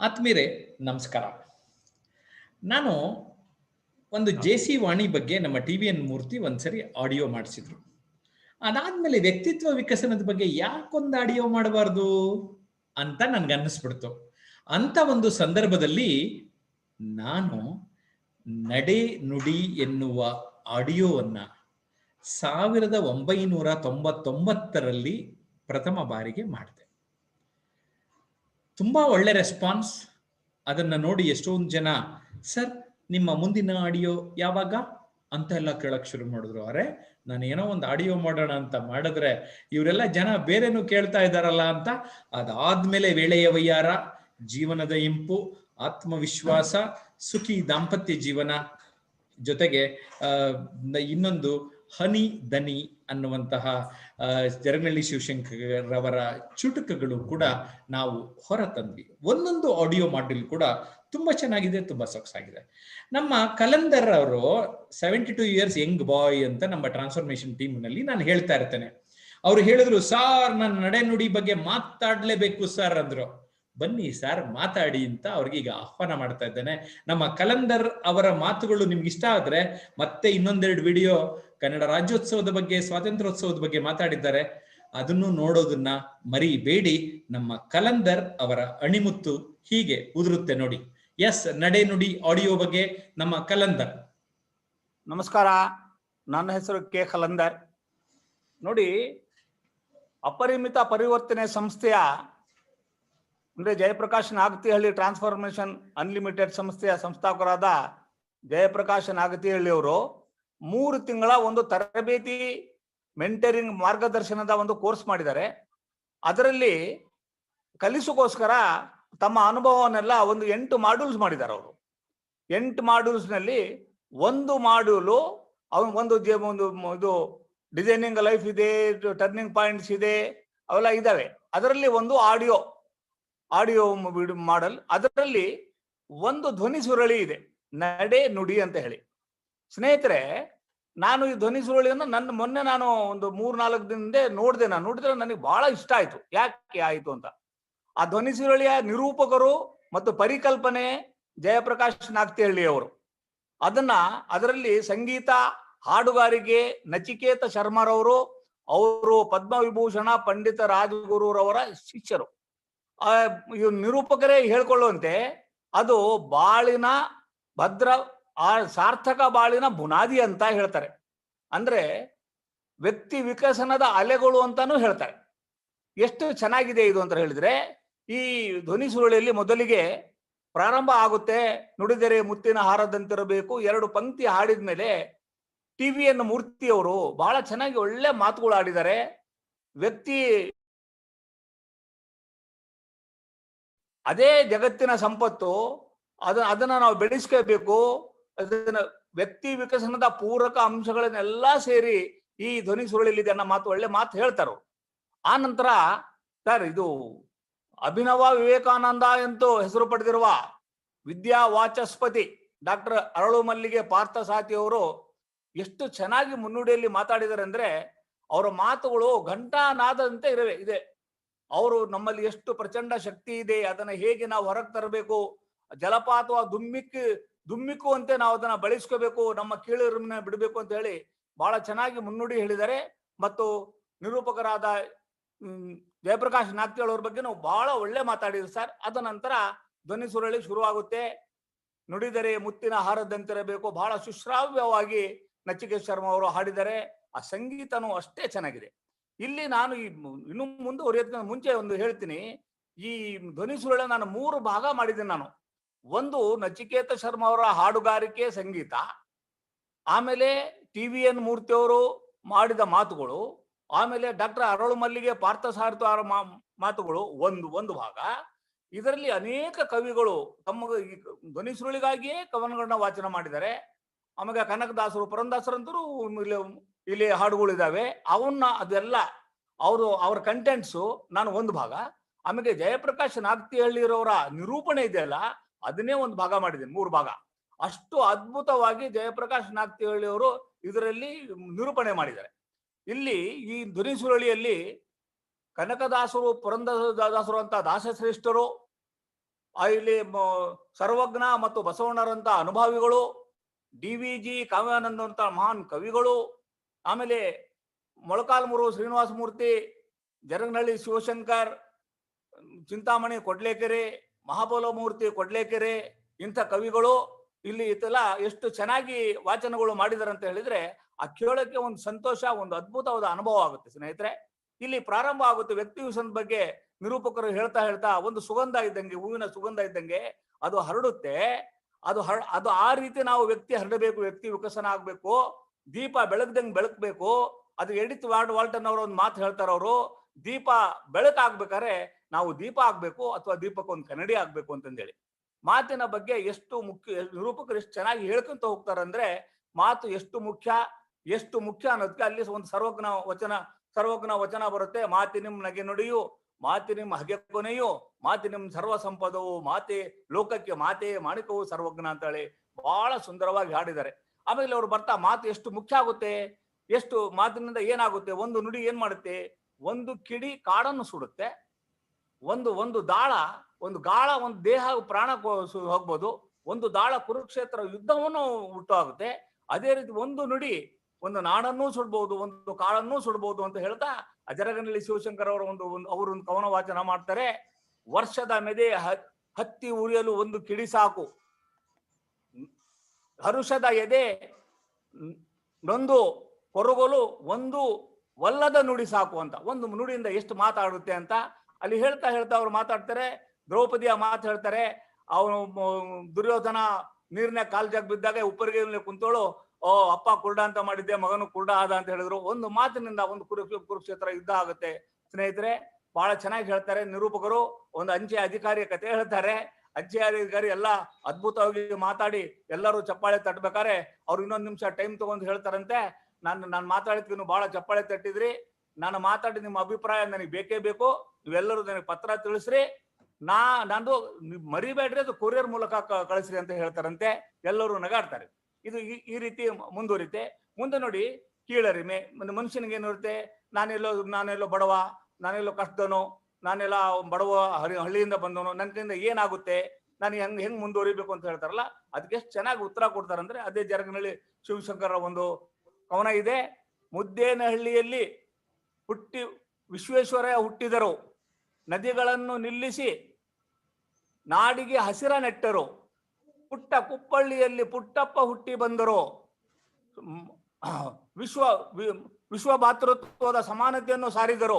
ಆತ್ಮೀರೆ ನಮಸ್ಕಾರ. ನಾನು ಒಂದು ಜೆ ಸಿ ವಾಣಿ ಬಗ್ಗೆ ನಮ್ಮ ಟಿ ವಿ ಎನ್ ಮೂರ್ತಿ ಒಂದ್ಸರಿ ಆಡಿಯೋ ಮಾಡಿಸಿದ್ರು. ಅದಾದ್ಮೇಲೆ ವ್ಯಕ್ತಿತ್ವ ವಿಕಸನದ ಬಗ್ಗೆ ಯಾಕೊಂದು ಆಡಿಯೋ ಮಾಡಬಾರ್ದು ಅಂತ ನನ್ಗೆ ಅನ್ನಿಸ್ಬಿಡ್ತು ಅಂತ ಒಂದು ಸಂದರ್ಭದಲ್ಲಿ ನಾನು ನಡೆ ನುಡಿ ಎನ್ನುವ ಆಡಿಯೋವನ್ನ ಸಾವಿರದ ಒಂಬೈನೂರ ತೊಂಬತ್ತೊಂಬತ್ತರಲ್ಲಿ ಪ್ರಥಮ ಬಾರಿಗೆ ಮಾಡಿದೆ. ತುಂಬಾ ಒಳ್ಳೆ ರೆಸ್ಪಾನ್ಸ್ ಅದನ್ನ ನೋಡಿ ಎಷ್ಟೊಂದು ಜನ, ಸರ್, ನಿಮ್ಮ ಮುಂದಿನ ಆಡಿಯೋ ಯಾವಾಗ? ಅಂತ ಎಲ್ಲ ಕೇಳಕ್ ಶುರು ಮಾಡಿದ್ರು. ಅರೆ, ನಾನು ಏನೋ ಒಂದು ಆಡಿಯೋ ಮಾಡೋಣ ಅಂತ ಮಾಡಿದ್ರೆ ಇವರೆಲ್ಲ ಜನ ಬೇರೆನು ಕೇಳ್ತಾ ಇದ್ದಾರಲ್ಲ ಅಂತ, ಅದಾದ್ಮೇಲೆ ವೇಳೆಯ ವೈಯಾರ ಜೀವನದ ಇಂಪು, ಆತ್ಮವಿಶ್ವಾಸ, ಸುಖಿ ದಾಂಪತ್ಯ ಜೀವನ ಜೊತೆಗೆ ಇನ್ನೊಂದು ಹನಿ ದನಿ ಅನ್ನುವಂತಹ ಜರಗನಹಳ್ಳಿ ಶಿವಶಂಕರ್ ಅವರ ಚುಟುಕುಗಳು ಕೂಡ ನಾವು ಹೊರತಂದ್ವಿ ಒಂದೊಂದು ಆಡಿಯೋ ಮಾಡ್ಯೂಲ್ ಕೂಡ ತುಂಬಾ ಚೆನ್ನಾಗಿದೆ, ತುಂಬಾ ಸೊಗಸಾಗಿದೆ. ನಮ್ಮ ಕಲಂದರ್ ಅವರು seventy two years young boy ಅಂತ ನಮ್ಮ ಟ್ರಾನ್ಸ್ಫಾರ್ಮೇಶನ್ ಟೀಮ್ನಲ್ಲಿ ನಾನು ಹೇಳ್ತಾ ಇರ್ತೇನೆ. ಅವ್ರು ಹೇಳಿದ್ರು, ಸಾರ್ ನನ್ನ ನಡೆನುಡಿ ಬಗ್ಗೆ ಮಾತಾಡ್ಲೇಬೇಕು, ಸರ್, ಅಂದ್ರು. ಬನ್ನಿ ಸರ್ ಮಾತಾಡಿ ಅಂತ ಅವ್ರಿಗೆ ಈಗ ಆಹ್ವಾನ ಮಾಡ್ತಾ ಇದ್ದೇನೆ. ನಮ್ಮ ಕಲಂದರ್ ಅವರ ಮಾತುಗಳು ನಿಮ್ಗೆ ಇಷ್ಟ ಆದ್ರೆ ಮತ್ತೆ ಇನ್ನೊಂದೆರಡು ವಿಡಿಯೋ ಕನ್ನಡ ರಾಜ್ಯೋತ್ಸವದ ಬಗ್ಗೆ, ಸ್ವಾತಂತ್ರ್ಯೋತ್ಸವದ ಬಗ್ಗೆ ಮಾತಾಡಿದ್ದಾರೆ. ಅದನ್ನು ನೋಡೋದನ್ನ ಮರಿಬೇಡಿ. ನಮ್ಮ ಕಲಂದರ್ ಅವರ ಅಣಿಮುತ್ತು ಹೀಗೆ ಉದುರುತ್ತೆ ನೋಡಿ. ಎಸ್ ನಡೆ ನುಡಿ ಆಡಿಯೋ ಬಗ್ಗೆ ನಮ್ಮ ಕಲಂದರ್. ನಮಸ್ಕಾರ, ನನ್ನ ಹೆಸರು ಕೆ ಕಲಂದರ್. ನೋಡಿ, ಅಪರಿಮಿತ ಪರಿವರ್ತನೆ ಸಂಸ್ಥೆಯ ಅಂದ್ರೆ ಜಯಪ್ರಕಾಶ್ ನಾಗತಿಹಳ್ಳಿ ಟ್ರಾನ್ಸ್ಫಾರ್ಮೇಶನ್ ಅನ್ಲಿಮಿಟೆಡ್ ಸಂಸ್ಥೆಯ ಸಂಸ್ಥಾಪಕರಾದ ಜಯಪ್ರಕಾಶ್ ನಾಗತಿಹಳ್ಳಿ ಅವರು ಮೂರು ತಿಂಗಳ ಒಂದು ತರಬೇತಿ ಮೆಂಟರಿಂಗ್ ಮಾರ್ಗದರ್ಶನದ ಒಂದು ಕೋರ್ಸ್ ಮಾಡಿದ್ದಾರೆ. ಅದರಲ್ಲಿ ಕಲಿಸೋಕೋಸ್ಕರ ತಮ್ಮ ಅನುಭವವನ್ನೆಲ್ಲ ಒಂದು ಎಂಟು ಮಾಡ್ಯೂಲ್ಸ್ ಮಾಡಿದ್ದಾರೆ ಅವರು. ಎಂಟು ಮಾಡ್ಯೂಲ್ಸ್ನಲ್ಲಿ ಒಂದು ಮಾಡ್ಯೂಲು ಅವನ್ ಒಂದು ಒಂದು ಇದು ಡಿಸೈನಿಂಗ್ ಲೈಫ್ ಇದೆ, ಟರ್ನಿಂಗ್ ಪಾಯಿಂಟ್ಸ್ ಇದೆ ಅವೆಲ್ಲ ಇದ್ದಾವೆ. ಅದರಲ್ಲಿ ಒಂದು ಆಡಿಯೋ ಆಡಿಯೋ ಮಾಡಲ್, ಅದರಲ್ಲಿ ಒಂದು ಧ್ವನಿ ಸುರಳಿ ಇದೆ, ನಡೆ ನುಡಿ ಅಂತ ಹೇಳಿ. ಸ್ನೇಹಿತರೆ, ನಾನು ಈ ಧ್ವನಿ ಸುರುಳಿಯನ್ನು ನನ್ನ ಮೊನ್ನೆ ನಾನು ಒಂದು ಮೂರ್ ನಾಲ್ಕು ದಿನದಿಂದ ನೋಡಿದೆ, ನಾನು ನೋಡಿದ್ರೆ ನನಗೆ ಬಹಳ ಇಷ್ಟ ಆಯ್ತು. ಯಾಕೆ ಆಯ್ತು ಅಂತ? ಆ ಧ್ವನಿ ಸುರುಳಿಯ ನಿರೂಪಕರು ಮತ್ತು ಪರಿಕಲ್ಪನೆ ಜಯಪ್ರಕಾಶ್ ನಾಗ್ತಿಹಳ್ಳಿ ಅವರು. ಅದನ್ನ ಅದರಲ್ಲಿ ಸಂಗೀತ, ಹಾಡುಗಾರಿಕೆ, ನಚಿಕೇತ ಶರ್ಮರವರು, ಅವರು ಪದ್ಮವಿಭೂಷಣ, ಪಂಡಿತ ರಾಜಗುರುರವರ ಶಿಷ್ಯರು. ಆ ಇವ್ ನಿರೂಪಕರೇ ಹೇಳ್ಕೊಳ್ಳುವಂತೆ ಅದು ಬಾಳಿನ ಭದ್ರ, ಆ ಸಾರ್ಥಕ ಬಾಳಿನ ಬುನಾದಿ ಅಂತ ಹೇಳ್ತಾರೆ. ಅಂದ್ರೆ ವ್ಯಕ್ತಿ ವಿಕಸನದ ಅಲೆಗಳು ಅಂತಾನು ಹೇಳ್ತಾರೆ. ಎಷ್ಟು ಚೆನ್ನಾಗಿದೆ ಇದು ಅಂತ ಹೇಳಿದ್ರೆ, ಈ ಧ್ವನಿ ಸುರುಳಿಯಲ್ಲಿ ಮೊದಲಿಗೆ ಪ್ರಾರಂಭ ಆಗುತ್ತೆ, ನುಡಿದರೆ ಮುತ್ತಿನ ಹಾರದಂತಿರಬೇಕು, ಎರಡು ಪಂಕ್ತಿ ಹಾಡಿದ ಮೇಲೆ ಟಿ ವಿ ಎನ್ ಮೂರ್ತಿಯವರು ಬಹಳ ಚೆನ್ನಾಗಿ ಒಳ್ಳೆ ಮಾತುಗಳು ಆಡಿದ್ದಾರೆ ವ್ಯಕ್ತಿ ಅದೇ ಜಗತ್ತಿನ ಸಂಪತ್ತು, ಅದ ಅದನ್ನ ನಾವು ಬೆಳೆಸ್ಕೋಬೇಕು. ಅದನ್ನ ವ್ಯಕ್ತಿ ವಿಕಸನದ ಪೂರಕ ಅಂಶಗಳನ್ನೆಲ್ಲ ಸೇರಿ ಈ ಧ್ವನಿ ಸುರುಳಿಲಿದೆ ಅನ್ನೋ ಮಾತು ಒಳ್ಳೆ ಮಾತು ಹೇಳ್ತಾರ ಆ ನಂತರ ಸರ್ ಇದು ಅಭಿನವ ವಿವೇಕಾನಂದ ಎಂದು ಹೆಸರು ಪಡೆದಿರುವ ವಿದ್ಯಾ ವಾಚಸ್ಪತಿ ಡಾಕ್ಟರ್ ಅರಳು ಮಲ್ಲಿಗೆ ಪಾರ್ಥ ಸಾತಿ ಅವರು ಎಷ್ಟು ಚೆನ್ನಾಗಿ ಮುನ್ನುಡಿಯಲ್ಲಿ ಮಾತಾಡಿದ್ದಾರೆ ಅಂದ್ರೆ ಅವರ ಮಾತುಗಳು ಘಂಟಾನಾದಂತೆ ಇರವೆ, ಇದೆ. ಅವರು ನಮ್ಮಲ್ಲಿ ಎಷ್ಟು ಪ್ರಚಂಡ ಶಕ್ತಿ ಇದೆ, ಅದನ್ನ ಹೇಗೆ ನಾವು ಹೊರಗೆ ತರಬೇಕು, ಜಲಪಾತ ದುಮ್ಮಿಕ್ಕಿ ದುಮ್ಮಿಕ್ಕು ಅಂತ ನಾವು ಅದನ್ನ ಬಳಸ್ಕೋಬೇಕು, ನಮ್ಮ ಕೀಳಿರನ್ನ ಬಿಡಬೇಕು ಅಂತ ಹೇಳಿ ಬಹಳ ಚೆನ್ನಾಗಿ ಮುನ್ನುಡಿ ಹೇಳಿದ್ದಾರೆ. ಮತ್ತು ನಿರೂಪಕರಾದ ಜಯಪ್ರಕಾಶ್ ನಾಗ್ತಿಳ್ ಅವ್ರ ಬಗ್ಗೆ ನಾವು ಬಹಳ ಒಳ್ಳೆ ಮಾತಾಡಿದ್ರು ಸರ್. ಅದ ನಂತರ ಧ್ವನಿ ಸುರಳಿ ಶುರುವಾಗುತ್ತೆ. ನುಡಿದರೆ ಮುತ್ತಿನ ಹಾರದಂತಿರಬೇಕು. ಬಹಳ ಸುಶ್ರಾವ್ಯವಾಗಿ ನಚಿಕೇತ್ ಶರ್ಮಾ ಅವರು ಹಾಡಿದರೆ ಆ ಸಂಗೀತನೂ ಅಷ್ಟೇ ಚೆನ್ನಾಗಿದೆ. ಇಲ್ಲಿ ನಾನು ಈ ಮುಂದೆ ಇನ್ನು ಮುಂದುವರಿಯೋದಕ್ಕೆ ಮುಂಚೆ ಒಂದು ಹೇಳ್ತೀನಿ. ಈ ಧ್ವನಿ ಸುರುಳ ನಾನು ಮೂರು ಭಾಗ ಮಾಡಿದ್ದೀನಿ ನಾನು. ಒಂದು ನಚಿಕೇತ ಶರ್ಮ ಅವರ ಹಾಡುಗಾರಿಕೆ ಸಂಗೀತ. ಆಮೇಲೆ ಟಿ ವಿ ಎನ್ ಮೂರ್ತಿಯವರು ಮಾಡಿದ ಮಾತುಗಳು. ಆಮೇಲೆ ಡಾಕ್ಟರ್ ಅರಳು ಮಲ್ಲಿಗೆ ಪಾರ್ಥಸಾರಥಿ ಅವರ ಮಾ- ಮಾತುಗಳು ಒಂದು ಒಂದು ಭಾಗ. ಇದರಲ್ಲಿ ಅನೇಕ ಕವಿಗಳು ತಮ್ಮ ಧ್ವನಿ ಸುರುಳಿಗಾಗಿಯೇ ಕವನಗಳನ್ನ ವಾಚನ ಮಾಡಿದ್ದಾರೆ. ಆಮೇಲೆ ಕನಕದಾಸರು, ಪುರಂದಾಸರಂತರೂ, ಇಲ್ಲಿ ಇಲ್ಲಿ ಹಾಡುಗಳಿದ್ದಾವೆ ಅವನ್ನ ಅದೆಲ್ಲ ಅವರು, ಅವ್ರ ಕಂಟೆಂಟ್ಸು ನಾನು ಒಂದು ಭಾಗ. ಆಮೇಲೆ ಜಯಪ್ರಕಾಶ್ ನಾಗ್ತಿಹಳ್ಳಿರವರ ನಿರೂಪಣೆ ಇದೆಯಲ್ಲ, ಅದನ್ನೇ ಒಂದು ಭಾಗ ಮಾಡಿದ್ದೀನಿ, ಮೂರು ಭಾಗ. ಅಷ್ಟು ಅದ್ಭುತವಾಗಿ ಜಯಪ್ರಕಾಶ್ ನಾಗತಿಹಳ್ಳಿಯವರು ಇದರಲ್ಲಿ ನಿರೂಪಣೆ ಮಾಡಿದ್ದಾರೆ. ಇಲ್ಲಿ ಈ ಧ್ವನಿ ಸುರಳಿಯಲ್ಲಿ ಕನಕದಾಸರು, ಪುರಂದರದಾಸರು ಅಂತ ದಾಸಶ್ರೇಷ್ಠರು ಇಲ್ಲಿ ಸರ್ವಜ್ಞ ಮತ್ತು ಬಸವಣ್ಣರಂತ ಅನುಭಾವಿಗಳು, ಡಿ ವಿ ಜಿ ಕಾವ್ಯಾನಂದ ಅಂತ ಮಹಾನ್ ಕವಿಗಳು ಆಮೇಲೆ ಮೊಳಕಾಲ್ಮೂರು ಶ್ರೀನಿವಾಸ ಮೂರ್ತಿ, ಜರಗನಹಳ್ಳಿ ಶಿವಶಂಕರ್, ಚಿಂತಾಮಣಿ ಕೊಡ್ಲೇಕೆರೆ, ಮಹಾಬಲ ಮೂರ್ತಿ ಕೊಡ್ಲೇಕೆರೆ, ಇಂಥ ಕವಿಗಳು ಇಲ್ಲಿ ಇದೆಲ್ಲ ಎಷ್ಟು ಚೆನ್ನಾಗಿ ವಾಚನಗಳು ಮಾಡಿದಾರೆ ಅಂತ ಹೇಳಿದ್ರೆ ಆ ಕೇಳೋಕ್ಕೆ ಒಂದು ಸಂತೋಷ, ಒಂದು ಅದ್ಭುತವಾದ ಅನುಭವ ಆಗುತ್ತೆ ಸ್ನೇಹಿತರೆ. ಇಲ್ಲಿ ಪ್ರಾರಂಭ ಆಗುತ್ತೆ ವ್ಯಕ್ತಿ ವಿಷಯದ ಬಗ್ಗೆ ನಿರೂಪಕರು ಹೇಳ್ತಾ ಹೇಳ್ತಾ ಒಂದು ಸುಗಂಧ ಇದ್ದಂಗೆ, ಹೂವಿನ ಸುಗಂಧ ಇದ್ದಂಗೆ ಅದು ಹರಡುತ್ತೆ. ಅದು ಹರ, ಅದು ಆ ರೀತಿ ನಾವು ವ್ಯಕ್ತಿ ಹರಡಬೇಕು, ವ್ಯಕ್ತಿ ವಿಕಸನ ಆಗ್ಬೇಕು. ದೀಪ ಬೆಳಗ್ದಂಗೆ ಬೆಳಕ್ಬೇಕು ಅದು ಎಡಿತ್ ವಾರ್ಡ್ ವಾಲ್ಟನ್ ಅವರು ಒಂದು ಮಾತು ಹೇಳ್ತಾರ ಅವರು, ದೀಪ ಬೆಳಕಾಗ್ಬೇಕಾದ್ರೆ ನಾವು ದೀಪ ಆಗ್ಬೇಕು ಅಥವಾ ದೀಪಕ್ಕೆ ಒಂದು ಕನ್ನಡಿ ಆಗ್ಬೇಕು ಅಂತಂದೇಳಿ. ಮಾತಿನ ಬಗ್ಗೆ ಎಷ್ಟು ಮುಖ್ಯ, ನಿರೂಪಕರು ಎಷ್ಟು ಚೆನ್ನಾಗಿ ಹೇಳ್ಕೊಂತ ಹೋಗ್ತಾರೆ ಅಂದ್ರೆ ಮಾತು ಎಷ್ಟು ಮುಖ್ಯ ಎಷ್ಟು ಮುಖ್ಯ ಅನ್ನೋದಕ್ಕೆ ಅಲ್ಲಿ ಒಂದು ಸರ್ವಜ್ಞ ವಚನ ಸರ್ವಜ್ಞ ವಚನ ಬರುತ್ತೆ. ಮಾತಿನಿಮ್ ನಗೆ ನುಡಿಯು ಮಾತಿನಿಮ್ ಹಗೆ ಕೊನೆಯು ಮಾತಿನಿಮ್ ಸರ್ವ ಸಂಪದವು, ಮಾತೆ ಲೋಕಕ್ಕೆ ಮಾತೆ ಮಾಣಿಕವು ಸರ್ವಜ್ಞ ಅಂತ ಹೇಳಿ ಬಹಳ ಸುಂದರವಾಗಿ ಹಾಡಿದ್ದಾರೆ. ಆಮೇಲೆ ಅವ್ರು ಬರ್ತಾ, ಮಾತು ಎಷ್ಟು ಮುಖ್ಯ ಆಗುತ್ತೆ, ಎಷ್ಟು ಮಾತಿನಿಂದ ಏನಾಗುತ್ತೆ, ಒಂದು ನುಡಿ ಏನ್ ಮಾಡುತ್ತೆ, ಒಂದು ಕಿಡಿ ಕಾಡನ್ನು ಸುಡುತ್ತೆ, ಒಂದು ಒಂದು ದಾಳ, ಒಂದು ಗಾಳ, ಒಂದು ದೇಹ, ಪ್ರಾಣ ಹೋಗ್ಬೋದು, ಒಂದು ದಾಳ ಕುರುಕ್ಷೇತ್ರ ಯುದ್ಧವನ್ನು ಹುಟ್ಟಾಗುತ್ತೆ ಅದೇ ರೀತಿ ಒಂದು ನುಡಿ, ಒಂದು ನಾಡನ್ನೂ ಸುಡ್ಬಹುದು ಒಂದು ಕಾಳನ್ನೂ ಸುಡ್ಬಹುದು ಅಂತ ಹೇಳ್ತಾ, ಅಜರಗನಹಳ್ಳಿ ಶಿವಶಂಕರ್ ಅವರು ಒಂದು ಒಂದು, ಅವರು ಒಂದು ಕವನ ವಾಚನ ಮಾಡ್ತಾರೆ, ವರ್ಷದ ಮೆದೆ ಹತ್ತಿ ಉರಿಯಲು ಒಂದು ಕಿಡಿ ಸಾಕು. ಹರುಷದ ಎದೆ ನೊಂದು ಕೊರಗಲು, ಒಂದು ವಲ್ಲದ ನುಡಿ ಸಾಕು ಅಂತ. ಒಂದು ನುಡಿಯಿಂದ ಎಷ್ಟು ಮಾತಾಡುತ್ತೆ ಅಂತ ಅಲ್ಲಿ ಹೇಳ್ತಾ ಹೇಳ್ತಾ ಅವ್ರು ಮಾತಾಡ್ತಾರೆ. ದ್ರೌಪದಿಯ ಮಾತು ಹೇಳ್ತಾರೆ. ಅವನು ದುರ್ಯೋಧನ ನೀರಿನ ಕಾಲ್ ಜಾಗ ಬಿದ್ದಾಗ ಉಪ್ಪರಿಗೆ ಕುಂತೋಳು, ಓ, ಅಪ್ಪ ಕುರುಡ ಅಂತ ಮಾಡಿದ್ದೆ, ಮಗನು ಕುರುಡ ಆದ ಅಂತ ಹೇಳಿದ್ರು. ಒಂದು ಮಾತಿನಿಂದ ಒಂದು ಕುರು, ಕುರುಕ್ಷೇತ್ರ ಯುದ್ಧ ಆಗುತ್ತೆ. ಸ್ನೇಹಿತರೆ, ಬಹಳ ಚೆನ್ನಾಗಿ ಹೇಳ್ತಾರೆ. ನಿರೂಪಕರು, ಒಂದು ಅಂಚೆ ಅಧಿಕಾರಿಯ ಕತೆ ಹೇಳ್ತಾರೆ. ಅಂಚೆ ಅಧಿಕಾರಿ ಎಲ್ಲ ಅದ್ಭುತವಾಗಿ ಮಾತಾಡಿ ಎಲ್ಲರೂ ಚಪ್ಪಾಳೆ ತಟ್ಟಬೇಕಾರೆ ಅವ್ರು ಇನ್ನೊಂದು ನಿಮಿಷ ಟೈಮ್ ತಗೊಂಡು ಹೇಳ್ತಾರಂತೆ, ನಾನು ನಾನು ಮಾತಾಡಿದ್ಕಿನ್ನು ಬಹಳ ಚಪ್ಪಾಳೆ ತಟ್ಟಿದ್ರಿ, ನಾನು ಮಾತಾಡಿ ನಿಮ್ಮ ಅಭಿಪ್ರಾಯ ನನಗೆ ಬೇಕೇ ಬೇಕು, ನೀವೆಲ್ಲರೂ ನನಗೆ ಪತ್ರ ತಿಳಿಸ್ರಿ, ನಾ ನಾನು ನೀವ್ ಮರಿಬೇಡ್ರಿ, ಅದು ಕೊರಿಯರ್ ಮೂಲಕ ಕಳಿಸ್ರಿ ಅಂತ ಹೇಳ್ತಾರಂತೆ, ಎಲ್ಲರೂ ನಗಾಡ್ತಾರೆ. ಇದು ಈ- ರೀತಿ ಮುಂದುವರಿತೆ. ಮುಂದೆ ನೋಡಿ, ಕೀಳರಿಮೆ ಮನುಷ್ಯನಿಗೆ ಏನಿರುತ್ತೆ ನಾನೆಲ್ಲೋ ನಾನೆಲ್ಲೋ ಬಡವ, ನಾನೆಲ್ಲೋ ಕಷ್ಟದನು ನಾನೆಲ್ಲ ಬಡವ ಹರಿ, ಹಳ್ಳಿಯಿಂದ ಬಂದವನು ನನ್ನ ಕೈಯಿಂದ ಏನಾಗುತ್ತೆ? ನಾನು ಹೆಂಗ್ ಹೆಂಗ್ ಮುಂದುವರಿಬೇಕು ಅಂತ ಹೇಳ್ತಾರಲ್ಲ, ಅದಕ್ಕೆ ಚೆನ್ನಾಗಿ ಉತ್ತರ ಕೊಡ್ತಾರಂದ್ರೆ ಅದೇ ಜರಗನಹಳ್ಳಿ ಶಿವಶಂಕರ ಒಂದು ಕವನ ಇದೆ. ಮುದ್ದೇನಹಳ್ಳಿಯಲ್ಲಿ ಹುಟ್ಟಿ, ವಿಶ್ವೇಶ್ವರಯ್ಯ ಹುಟ್ಟಿದರು. ನದಿಗಳನ್ನು ನಿಲ್ಲಿಸಿ ನಾಡಿಗೆ ಹಸಿರ ನೆಟ್ಟರು. ಪುಟ್ಟ ಕುಪ್ಪಳ್ಳಿಯಲ್ಲಿ ಪುಟ್ಟಪ್ಪ ಹುಟ್ಟಿ ಬಂದರು. ವಿಶ್ವ ವಿಶ್ವ ಭಾತೃತ್ವದ ಸಮಾನತೆಯನ್ನು ಸಾರಿದರು.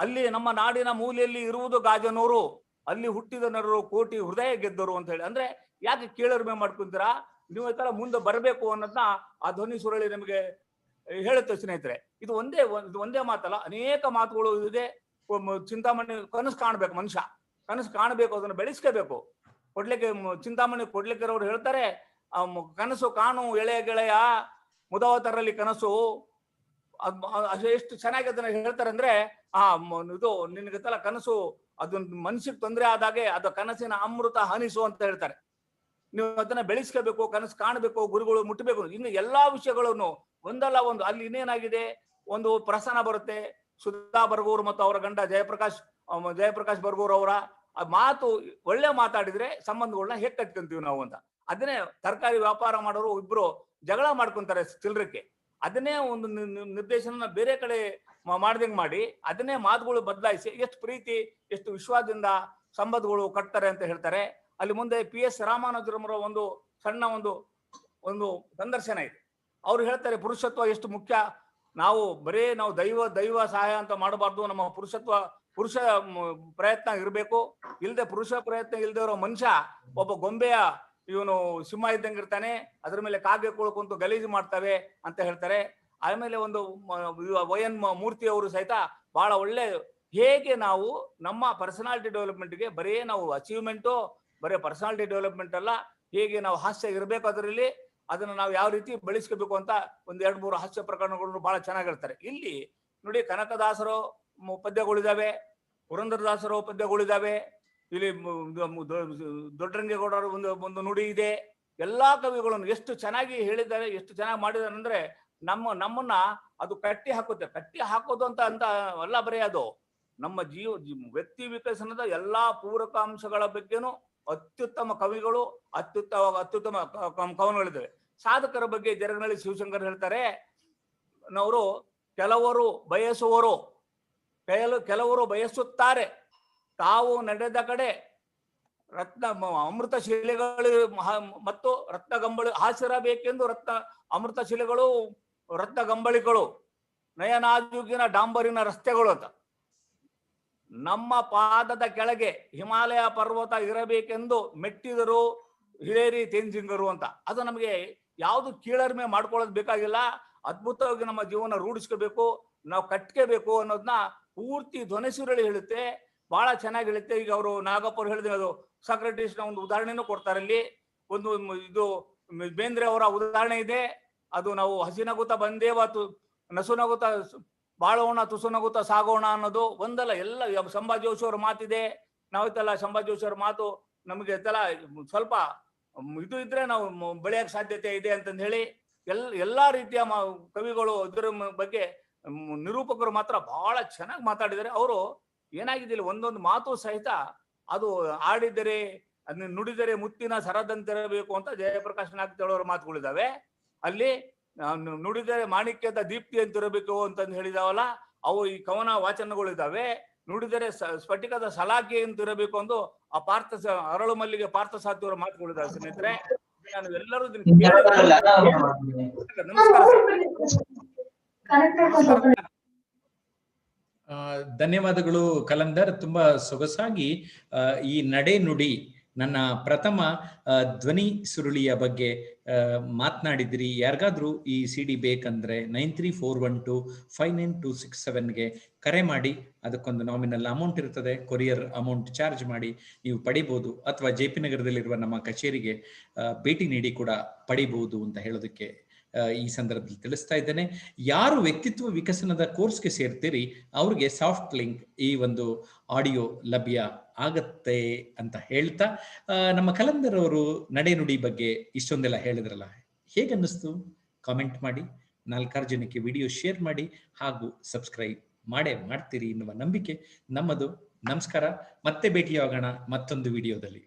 ಅಲ್ಲಿ ನಮ್ಮ ನಾಡಿನ ಮೂಲೆಯಲ್ಲಿ ಇರುವುದು ಗಾಜನೂರು. ಅಲ್ಲಿ ಹುಟ್ಟಿದ ನರರು ಕೋಟಿ ಹೃದಯ ಗೆದ್ದರು ಅಂತ ಹೇಳಿ. ಅಂದ್ರೆ ಯಾಕೆ ಕೀಳರಿಮೆ ಮಾಡ್ಕೊಂತೀರಾ? ನೀವು ಈ ತರ ಮುಂದೆ ಬರಬೇಕು ಅನ್ನೋದನ್ನ ಆ ಧ್ವನಿ ಸುರಳಿ ನಮಗೆ ಹೇಳುತ್ತೆ ಸ್ನೇಹಿತರೆ. ಇದು ಒಂದೇ ಒಂದ್- ಇದು ಒಂದೇ ಮಾತಲ್ಲ, ಅನೇಕ ಮಾತುಗಳು ಇದೆ. ಚಿಂತಾಮಣಿ ಕನಸು ಕಾಣ್ಬೇಕು ಮನುಷ್ಯ. ಕನಸು ಕಾಣಬೇಕು, ಅದನ್ನು ಬೆಳೆಸ್ಕೋಬೇಕು. ಕೊಡ್ಲಿಕ್ಕೆ ಚಿಂತಾಮಣಿ ಕೊಡ್ಲಿಕ್ಕೆ ಅವ್ರು ಹೇಳ್ತಾರೆ ಕನಸು ಕಾಣು ಎಳೆಯ ಗೆಳೆಯ, ಮುದಾವತರಲ್ಲಿ ಕನಸು. ಎಷ್ಟು ಚೆನ್ನಾಗಿ ಅದನ್ನ ಹೇಳ್ತಾರೆ ಅಂದ್ರೆ ಆ ಇದು ನಿನಗೆ ತಲ ಕನಸು ಅದು ಮನ್ಸಿಗೆ ತೊಂದರೆ ಆದಾಗೆ ಅದು ಕನಸಿನ ಅಮೃತ ಹನಿಸು ಅಂತ ಹೇಳ್ತಾರೆ. ನೀವು ಅದನ್ನ ಬೆಳೆಸ್ಕೋಬೇಕು, ಕನಸು ಕಾಣಬೇಕು, ಗುರುಗಳು ಮುಟ್ಟಬೇಕು ಇನ್ನು ಎಲ್ಲಾ ವಿಷಯಗಳನ್ನು ಒಂದಲ್ಲ ಒಂದು, ಅಲ್ಲಿ ಇನ್ನೇನಾಗಿದೆ? ಒಂದು ಪ್ರಸನ್ನ ಬರುತ್ತೆ, ಸುಧಾ ಬರ್ಗೂರ್ ಮತ್ತು ಅವರ ಗಂಡ ಜಯಪ್ರಕಾಶ್ ಜಯಪ್ರಕಾಶ್ ಬರ್ಗೂರ್ ಅವರ ಮಾತು ಒಳ್ಳೆ ಮಾತಾಡಿದ್ರೆ ಸಂಬಂಧಗಳನ್ನ ಹೇಗ್ ಕಟ್ಕೊಂತೀವಿ ನಾವು ಅಂತ. ಅದನ್ನೇ ತರಕಾರಿ ವ್ಯಾಪಾರ ಮಾಡೋರು ಇಬ್ರು ಜಗಳ ಮಾಡ್ಕೊಂತಾರೆ ಚಿಲ್ಲರಕ್ಕೆ ಅದನ್ನೇ ಒಂದು ನಿರ್ದೇಶನ ಬೇರೆ ಕಡೆ ಮಾಡ್ದಂಗ್ ಮಾಡಿ ಅದನ್ನೇ ಮಾತುಗಳು ಬದಲಾಯಿಸಿ ಎಷ್ಟು ಪ್ರೀತಿ, ಎಷ್ಟು ವಿಶ್ವಾಸದಿಂದ ಸಂಬಂಧಗಳು ಕಟ್ತಾರೆ ಅಂತ ಹೇಳ್ತಾರೆ. ಅಲ್ಲಿ ಮುಂದೆ ಪಿ ಎಸ್ ರಾಮಾನುಜರಮರ ಒಂದು ಸಣ್ಣ ಒಂದು ಒಂದು ಸಂದರ್ಶನ ಇದೆ. ಅವ್ರು ಹೇಳ್ತಾರೆ ಪುರುಷತ್ವ ಎಷ್ಟು ಮುಖ್ಯ. ನಾವು ಬರೇ ನಾವು ದೈವ ದೈವ ಸಹಾಯ ಅಂತ ಮಾಡಬಾರ್ದು. ನಮ್ಮ ಪುರುಷತ್ವ, ಪುರುಷ ಪ್ರಯತ್ನ ಇರಬೇಕು. ಇಲ್ಲದೆ ಪುರುಷ ಪ್ರಯತ್ನ ಇಲ್ಲದೆ ಇರೋ ಮನುಷ್ಯ ಒಬ್ಬ ಗೊಂಬೆಯ ಇವನು ಸಿಂಹ ಇದ್ದಂಗೆ ಇರ್ತಾನೆ, ಅದ್ರ ಮೇಲೆ ಕಾಗೆ ಕುಳ್ಕೊಂತು ಗಲೀಜು ಮಾಡ್ತವೆ ಅಂತ ಹೇಳ್ತಾರೆ. ಆಮೇಲೆ ಒಂದು ವೈ ಮೂರ್ತಿ ಅವರು ಸಹಿತ ಬಹಳ ಒಳ್ಳೆ ಹೇಗೆ ನಾವು ನಮ್ಮ ಪರ್ಸನಾಲಿಟಿ ಡೆವಲಪ್ಮೆಂಟ್ಗೆ ಬರೀ ನಾವು ಅಚೀವ್ಮೆಂಟು ಬರೀ ಪರ್ಸನಾಲಿಟಿ ಡೆವಲಪ್ಮೆಂಟ್ ಅಲ್ಲ, ಹೇಗೆ ನಾವು ಹಾಸ್ಯ ಇರಬೇಕು ಅದರಲ್ಲಿ, ಅದನ್ನ ನಾವು ಯಾವ ರೀತಿ ಬೆಳೆಸ್ಕೋಬೇಕು ಅಂತ ಒಂದು ಎರಡು ಮೂರು ಹಾಸ್ಯ ಪ್ರಕರಣಗಳನ್ನು ಬಹಳ ಚೆನ್ನಾಗಿ ಹೇಳ್ತಾರೆ. ಇಲ್ಲಿ ನೋಡಿ ಕನಕದಾಸರು ಪದ್ಯಗಳಿದ್ದಾವೆ ಪುರಂದರದಾಸರು ಪದ್ಯಗಳಿದಾವೆ ಇಲ್ಲಿ ದೊಡ್ಡರಂಗೇಗೌಡರ ಒಂದು ಒಂದು ನುಡಿ ಇದೆ. ಎಲ್ಲಾ ಕವಿಗಳನ್ನು ಎಷ್ಟು ಚೆನ್ನಾಗಿ ಹೇಳಿದ್ದಾರೆ, ಎಷ್ಟು ಚೆನ್ನಾಗಿ ಮಾಡಿದ್ದಾರೆ ಅಂದ್ರೆ ನಮ್ಮ, ನಮ್ಮನ್ನ ಅದು ಕಟ್ಟಿ ಹಾಕುತ್ತೆ. ಕಟ್ಟಿ ಹಾಕೋದು ಅಂತ ಅಂತ ಅಲ್ಲ ಬರೀ ಅದು. ನಮ್ಮ ಜೀವ ವ್ಯಕ್ತಿ ವಿಕಸನದ ಎಲ್ಲಾ ಪೂರಕ ಅಂಶಗಳ ಬಗ್ಗೆನೂ ಅತ್ಯುತ್ತಮ ಕವಿಗಳು, ಅತ್ಯುತ್ತಮ ಅತ್ಯುತ್ತಮ ಕವನಗಳಿದ್ದಾವೆ. ಸಾಧಕರ ಬಗ್ಗೆ ಜರಗನಹಳ್ಳಿ ಶಿವಶಂಕರ್ ಹೇಳ್ತಾರೆ, ನವರು ಕೆಲವರು ಬಯಸುವರು, ಕೆಲ, ಕೆಲವರು ಬಯಸುತ್ತಾರೆ. ತಾವು ನಡೆದ ಕಡೆ ರತ್ನ ಅಮೃತ ಶಿಲೆಗಳು ಮತ್ತು ರತ್ನ ಗಂಬಳಿ ಹಾಸಿರಬೇಕೆಂದು ರತ್ನ, ಅಮೃತ ಶಿಲೆಗಳು, ರತ್ನ ಗಂಬಳಿಗಳು, ನಯನಾಜುಗಿನ ಡಾಂಬರಿನ ರಸ್ತೆಗಳು ಅಂತ. ನಮ್ಮ ಪಾದದ ಕೆಳಗೆ ಹಿಮಾಲಯ ಪರ್ವತ ಇರಬೇಕೆಂದು ಮೆಟ್ಟಿದರು ಹಿರೇರಿ ತೇಂಜಿಂಗರು ಅಂತ. ಅದು ನಮಗೆ ಯಾವುದು ಕೀಳರಿಮೆ ಮಾಡ್ಕೊಳ್ಳೋದು ಬೇಕಾಗಿಲ್ಲ. ಅದ್ಭುತವಾಗಿ ನಮ್ಮ ಜೀವನ ರೂಢಿಸ್ಕೋಬೇಕು, ನಾವು ಕಟ್ಕೋಬೇಕು ಅನ್ನೋದನ್ನ ಪೂರ್ತಿ ಧ್ವನಿಸುರಳಿ ಹೇಳುತ್ತೆ. ಬಹಳ ಚೆನ್ನಾಗಿ ಹೇಳುತ್ತೆ. ಈಗ ಅವರು ನಾಗಪ್ಪ ಅವ್ರು ಹೇಳಿದ್ರೆ ಅದು ಒಂದು ಉದಾಹರಣೆನೂ ಕೊಡ್ತಾರೆ ಅಲ್ಲಿ. ಒಂದು ಇದು ಬೇಂದ್ರೆ ಅವರ ಉದಾಹರಣೆ ಇದೆ. ಅದು ನಾವು ಹಸಿನಗುತ್ತ ಬಂದೇವ ತು ನಸುನಗುತ್ತ ಬಾಳೋಣ ತುಸುನಗುತ್ತ ಸಾಗೋಣ ಅನ್ನೋದು ಒಂದಲ್ಲ, ಎಲ್ಲ ಸಂಭಾಜಿ ಜೋಶಿ ಅವ್ರ ಮಾತಿದೆ. ನಾವಿತ್ತಲ್ಲ ಸಂಭಾಜಿ ಜೋಶಿ ಅವ್ರ ಮಾತು ನಮಗೆ ಇತ್ತಲ್ಲ ಸ್ವಲ್ಪ ಇದು ಇದ್ರೆ ನಾವು ಬೆಳೆಯಕ್ ಸಾಧ್ಯತೆ ಇದೆ ಅಂತಂದು ಹೇಳಿ ಎಲ್, ಎಲ್ಲಾ ರೀತಿಯ ಕವಿಗಳು ಇದರ ಬಗ್ಗೆ ನಿರೂಪಕರು ಮಾತ್ರ ಬಹಳ ಚೆನ್ನಾಗಿ ಮಾತಾಡಿದ್ದಾರೆ. ಅವರು ಏನಾಗಿದೆ ಇಲ್ಲಿ ಒಂದೊಂದು ಮಾತು ಸಹಿತ ಅದು ಆಡಿದರೆ ಅದನ್ನ ನುಡಿದರೆ ಮುತ್ತಿನ ಸರದಂತಿರಬೇಕು ಅಂತ ಜಯಪ್ರಕಾಶ್ ನಾಗ್ ಅವರ ಮಾತುಗಳಿದಾವೆ ಅಲ್ಲಿ ನುಡಿದರೆ ಮಾಣಿಕ್ಯದ ದೀಪ್ತಿ ಅಂತಿರಬೇಕು ಅಂತಂದು ಹೇಳಿದಾವಲ್ಲ ಅವು ಈ ಕವನ ವಾಚನಗಳಿದ್ದಾವೆ. ನುಡಿದರೆ ಸ- ಸ್ಫಟಿಕದ ಸಲಾಖೆ ಅಂತಿರಬೇಕು ಅಂದು ಆ ಪಾರ್ಥ ಅರಳು ಮಲ್ಲಿಗೆ ಪಾರ್ಥ ಸಾಧ್ಯವರ ಮಾತುಗಳಿದ್ದಾವೆ ಸ್ನೇಹಿತರೆ. ನಾನು ಎಲ್ಲರೂ ನಮಸ್ಕಾರ. ಧನ್ಯವಾದಗಳು ಕಲಂದರ್. ತುಂಬಾ ಸೊಗಸಾಗಿ ಈ ನಡೆ ನುಡಿ ನನ್ನ ಪ್ರಥಮ ಧ್ವನಿ ಸುರುಳಿಯ ಬಗ್ಗೆ ಮಾತನಾಡಿದ್ರಿ. ಯಾರಿಗಾದ್ರೂ ಈ ಸಿ ಡಿ ಬೇಕಂದ್ರೆ nine three four one two five nine two six ಸೆವೆನ್ಗೆ ಕರೆ ಮಾಡಿ. ಅದಕ್ಕೊಂದು ನಾಮಿನಲ್ ಅಮೌಂಟ್ ಇರ್ತದೆ. ಕೊರಿಯರ್ ಅಮೌಂಟ್ ಚಾರ್ಜ್ ಮಾಡಿ ನೀವು ಪಡಿಬಹುದು ಅಥವಾ ಜೆ ಪಿ ನಗರದಲ್ಲಿರುವ ನಮ್ಮ ಕಚೇರಿಗೆ ಭೇಟಿ ನೀಡಿ ಕೂಡ ಪಡಿಬಹುದು ಅಂತ ಹೇಳೋದಕ್ಕೆ ಈ ಸಂದರ್ಭದಲ್ಲಿ ತಿಳಿಸ್ತಾ ಇದ್ದೇನೆ. ಯಾರು ವ್ಯಕ್ತಿತ್ವ ವಿಕಸನದ ಕೋರ್ಸ್ಗೆ ಸೇರ್ತೀರಿ, ಅವ್ರಿಗೆ ಸಾಫ್ಟ್ ಲಿಂಕ್ ಈ ಒಂದು ಆಡಿಯೋ ಲಭ್ಯ ಆಗತ್ತೆ ಅಂತ ಹೇಳ್ತಾ ನಮ್ಮ ಕಲಂದರ್ ಅವರು ನಡೆ ನುಡಿ ಬಗ್ಗೆ ಇಷ್ಟೊಂದೆಲ್ಲ ಹೇಳಿದ್ರಲ್ಲ ಹೇಗನ್ನಿಸ್ತು ಕಾಮೆಂಟ್ ಮಾಡಿ, ನಾಲ್ಕಾರು ಜನಕ್ಕೆ ವಿಡಿಯೋ ಶೇರ್ ಮಾಡಿ, ಹಾಗೂ ಸಬ್ಸ್ಕ್ರೈಬ್ ಮಾಡೇ ಮಾಡ್ತೀರಿ ಎನ್ನುವ ನಂಬಿಕೆ ನಮ್ಮದು. ನಮಸ್ಕಾರ, ಮತ್ತೆ ಭೇಟಿಯಾಗೋಣ ಮತ್ತೊಂದು ವಿಡಿಯೋದಲ್ಲಿ